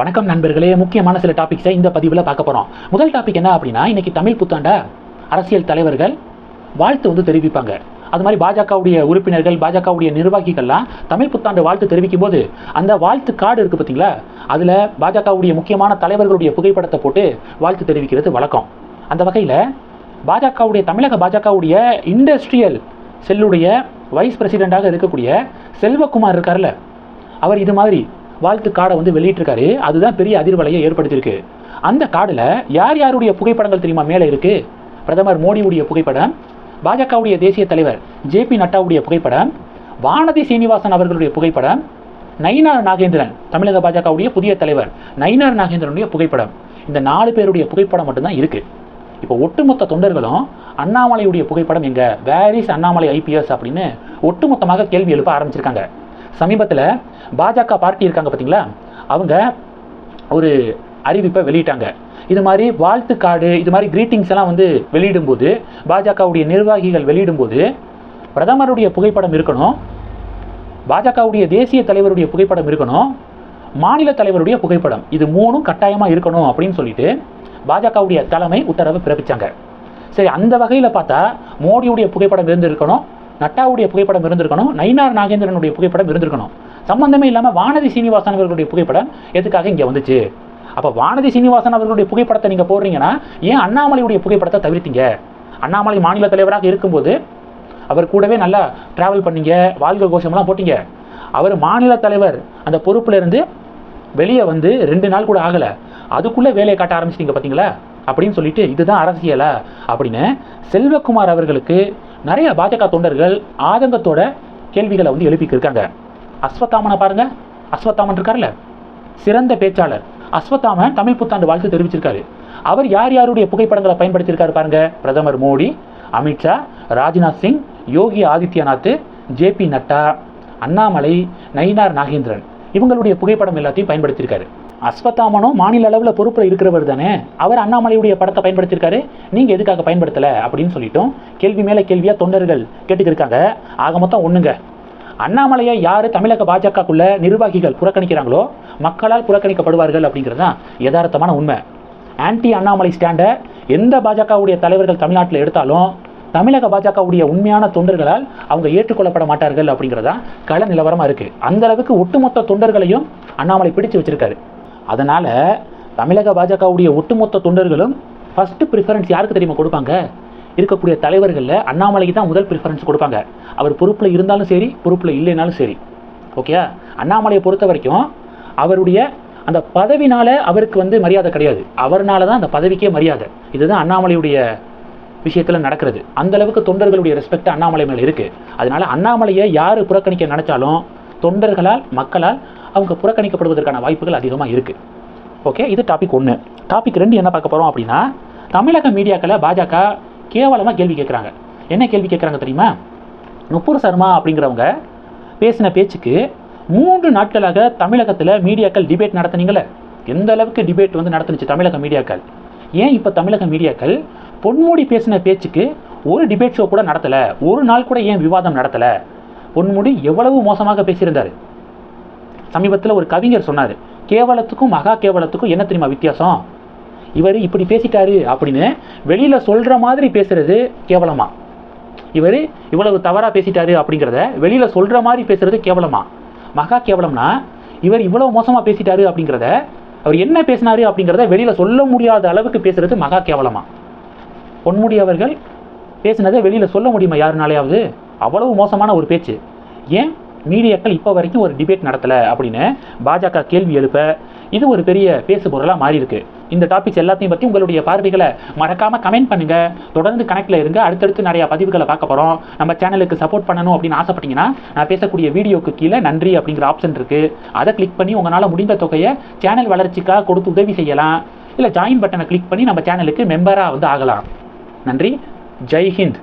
வணக்கம் நண்பர்களே. முக்கியமான சில டாபிக்ஸை இந்த பதிவில் பார்க்க போகிறோம் முதல் டாபிக் என்ன அப்படின்னா இன்னைக்கு தமிழ் புத்தாண்ட அரசியல் தலைவர்கள் வாழ்த்து வந்து தெரிவிப்பாங்க. அது மாதிரி பாஜகவுடைய உறுப்பினர்கள் பாஜகவுடைய நிர்வாகிகள்லாம் தமிழ் புத்தாண்டு வாழ்த்து தெரிவிக்கும் போது அந்த வாழ்த்து கார்டு இருக்குது பார்த்தீங்களா அதில் பாஜகவுடைய முக்கியமான தலைவர்களுடைய புகைப்படத்தை போட்டு வாழ்த்து தெரிவிக்கிறது வழக்கம். அந்த வகையில் பாஜகவுடைய தமிழக பாஜகவுடைய இண்டஸ்ட்ரியல் செல்லுடைய வைஸ் பிரசிடெண்ட்டாக இருக்கக்கூடிய செல்வகுமார் இருக்கார்ல அவர் இது மாதிரி வாழ்த்து கார்டை வந்து வெளியிட்டிருக்காரு. அதுதான் பெரிய அதிர்வலையை ஏற்படுத்தியிருக்கு. அந்த கார்டில் யார் யாருடைய புகைப்படங்கள் தெரியுமா? மேலே இருக்கு. பிரதமர் மோடியுடைய புகைப்படம் பாஜகவுடைய தேசிய தலைவர் ஜேபி நட்டாவுடைய புகைப்படம் வானதி சீனிவாசன் அவர்களுடைய புகைப்படம் நயினார் நாகேந்திரன் தமிழக பாஜகவுடைய புதிய தலைவர் நயினார் நாகேந்திரனுடைய புகைப்படம். இந்த நாலு பேருடைய புகைப்படம் மட்டும்தான் இருக்கு. இப்போ ஒட்டுமொத்த தொண்டர்களும் அண்ணாமலையுடைய புகைப்படம் எங்க? வேரிஸ் அண்ணாமலை ஐபிஎஸ் அப்படின்னு ஒட்டுமொத்தமாக கேள்வி எழுப்ப ஆரம்பிச்சிருக்காங்க. சமீபத்தில் பாஜக பார்ட்டி இருக்காங்க பார்த்தீங்களா அவங்க ஒரு அறிவிப்பை வெளியிட்டாங்க. இது மாதிரி வாழ்த்து கார்டு இது மாதிரி கிரீட்டிங்ஸ் எல்லாம் வந்து வெளியிடும்போது பாஜகவுடைய நிர்வாகிகள் வெளியிடும்போது பிரதமருடைய புகைப்படம் இருக்கணும் பாஜகவுடைய தேசிய தலைவருடைய புகைப்படம் இருக்கணும் மாநில தலைவருடைய புகைப்படம். இது மூணும் கட்டாயமாக இருக்கணும் அப்படின்னு சொல்லிட்டு பாஜகவுடைய தலைமை உத்தரவு பிறப்பித்தாங்க சரி அந்த வகையில் பார்த்தா மோடியுடைய புகைப்படம் இருந்திருக்கணும் நட்டாவுடைய புகைப்படம் இருந்திருக்கணும் நயினார் நாகேந்திரனுடைய புகைப்படம் இருந்திருக்கணும். சம்பந்தமே இல்லாமல் வானதி சீனிவாசன் அவர்களுடைய புகைப்படம் எதுக்காக இங்கே வந்துச்சு? அப்போ வானதி சீனிவாசன் அவர்களுடைய புகைப்படத்தை நீங்கள் போடுறீங்கன்னா ஏன் அண்ணாமலையுடைய புகைப்படத்தை தவிர்த்தீங்க? அண்ணாமலை மாநில தலைவராக இருக்கும்போது அவர் கூடவே நல்லா ட்ராவல் பண்ணீங்க வாழ்க கோஷம்லாம் போட்டீங்க. அவர் மாநில தலைவர் அந்த பொறுப்புலேருந்து வெளியே வந்து ரெண்டு நாள் கூட ஆகலை. அதுக்குள்ளே வேலையை காட்ட ஆரம்பிச்சிட்டீங்க பார்த்தீங்களா அப்படின்னு சொல்லிட்டு இதுதான் அரசியலா? அப்படின்னு செல்வகுமார் அவர்களுக்கு நிறைய பாஜக தொண்டர்கள் ஆதங்கத்தோட கேள்விகளை வந்து எழுப்பிக்கு இருக்காங்க அஸ்வத்தாமனை பாருங்க. அஸ்வத்தாமன் இருக்கார்ல? சிறந்த பேச்சாளர். அஸ்வத்தாமன் தமிழ் புத்தாண்டு வாழ்த்து தெரிவிச்சிருக்காரு. அவர் யார் யாருடைய புகைப்படங்களை பயன்படுத்தியிருக்காரு பாருங்க? பிரதமர் மோடி அமித்ஷா ராஜ்நாத் சிங் யோகி ஆதித்யநாத் ஜேபி நட்டா அண்ணாமலை நயினார் நாகேந்திரன். இவங்களுடைய புகைப்படம் எல்லாத்தையும் பயன்படுத்தியிருக்காரு. அஸ்வத்தாமனும் மாநில அளவில் பொறுப்பில் இருக்கிறவர் தானே. அவர் அண்ணாமலையுடைய படத்தை பயன்படுத்தியிருக்காரு. நீங்கள் எதுக்காக பயன்படுத்தலை? அப்படின்னு சொல்லிட்டும். கேள்வி மேலே கேள்வியாக தொண்டர்கள் கேட்டுக்கிருக்காங்க. ஆக மொத்தம் ஒன்றுங்க அண்ணாமலையை யார் தமிழக பாஜகக்குள்ள நிர்வாகிகள் புறக்கணிக்கிறாங்களோ மக்களால் புறக்கணிக்கப்படுவார்கள் அப்படிங்கிறது தான் யதார்த்தமான உண்மை. ஆன்டி அண்ணாமலை ஸ்டாண்டை எந்த பாஜகவுடைய தலைவர்கள் தமிழ்நாட்டில் எடுத்தாலும் தமிழக பாஜகவுடைய உண்மையான தொண்டர்களால் அவங்க ஏற்றுக்கொள்ளப்பட மாட்டார்கள் அப்படிங்கிறதா கள நிலவரமாக இருக்குது அந்த அளவுக்கு ஒட்டுமொத்த தொண்டர்களையும் அண்ணாமலை பிடிச்சு வச்சிருக்காரு. அதனால் தமிழக பாஜகவுடைய ஒட்டுமொத்த தொண்டர்களும் ஃபஸ்ட்டு ப்ரிஃபரன்ஸ் யாருக்கு தெரியுமா கொடுப்பாங்க? இருக்கக்கூடிய தலைவர்களில் அண்ணாமலைக்கு தான் முதல் ப்ரிஃபரன்ஸ் கொடுப்பாங்க. அவர் பொறுப்பில் இருந்தாலும் சரி பொறுப்பில் இல்லைனாலும் சரி. ஓகே அண்ணாமலையை பொறுத்த வரைக்கும் அவருடைய அந்த பதவினால் அவருக்கு வந்து மரியாதை கிடையாது. அவர்னால தான் அந்த பதவிக்கே மரியாதை. இதுதான் அண்ணாமலையுடைய விஷயத்தில் நடக்கிறது. அந்தளவுக்கு தொண்டர்களுடைய ரெஸ்பெக்ட் அண்ணாமலை மேலே இருக்குது அதனால் அண்ணாமலையை யார் புறக்கணிக்க நினச்சாலும் தொண்டர்களால் மக்களால் அவங்க புறக்கணிக்கப்படுவதற்கான வாய்ப்புகள் அதிகமாக இருக்குது ஓகே இது டாபிக் ஒன்று டாபிக் ரெண்டு என்ன பார்க்க போகிறோம் அப்படின்னா தமிழக மீடியாக்களை பாஜக கேவலமாக கேள்வி கேட்குறாங்க என்ன கேள்வி கேட்குறாங்க தெரியுமா? நுப்பூர் சர்மா அப்படிங்கிறவங்க பேசின பேச்சுக்கு மூன்று நாட்களாக தமிழகத்தில் மீடியாக்கள் டிபேட் நடத்துனீங்களே? எந்த அளவுக்கு டிபேட் வந்து நடத்துனுச்சு தமிழக மீடியாக்கள்? ஏன் இப்போ தமிழக மீடியாக்கள் பொன்முடி பேசின பேச்சுக்கு ஒரு டிபேட் ஷோ கூட நடத்தலை? ஒரு நாள் கூட ஏன் விவாதம் நடத்தலை? பொன்முடி எவ்வளவு மோசமாக பேசியிருந்தார்? சமீபத்தில் ஒரு கவிஞர் சொன்னார் கேவலத்துக்கும் மகா கேவலத்துக்கும் என்ன தெரியுமா வித்தியாசம்? இவர் இப்படி பேசிட்டாரு அப்படின்னு வெளியில் சொல்கிற மாதிரி பேசுறது கேவலமா? இவர் இவ்வளவு தவறாக பேசிட்டாரு அப்படிங்கிறத வெளியில் சொல்கிற மாதிரி பேசுறது கேவலமா? மகா கேவலம்னா இவர் இவ்வளவு மோசமாக பேசிட்டாரு அப்படிங்கிறத அவர் என்ன பேசினாரு அப்படிங்கிறத வெளியில் சொல்ல முடியாத அளவுக்கு பேசுறது மகா கேவலமா? பொன்முடி அவர்கள் பேசினதை வெளியில் சொல்ல முடியுமா? யாருனாலேயாவது? அவ்வளவு மோசமான ஒரு பேச்சு. ஏன்? மீடியாக்கள் இப்போ வரைக்கும் ஒரு டிபேட் நடத்தலை அப்படின்னு பாஜக கேள்வி எழுப்ப இது ஒரு பெரிய பேசு பொருளாக மாறி இருக்கு இந்த டாபிக்ஸ் எல்லாத்தையும் பற்றி உங்களுடைய பார்வைகளை மறக்காமல் கமெண்ட் பண்ணுங்கள் தொடர்ந்து கனெக்டில் இருங்க. அடுத்தடுத்து நிறையா பதிவுகளை பார்க்க போகிறோம் நம்ம சேனலுக்கு சப்போர்ட் பண்ணணும் அப்படின்னு ஆசைப்பட்டீங்கன்னா நான் பேசக்கூடிய வீடியோக்கு கீழே நன்றி அப்படிங்கிற ஆப்ஷன் இருக்குது அதை கிளிக் பண்ணி உங்களால் முடிந்த தொகையை சேனல் வளர்ச்சிக்காக கொடுத்து உதவி செய்யலாம். இல்லை ஜாயின் பட்டனை கிளிக் பண்ணி நம்ம சேனலுக்கு மெம்பராக வந்து ஆகலாம். நன்றி. ஜெய் ஹிந்த்.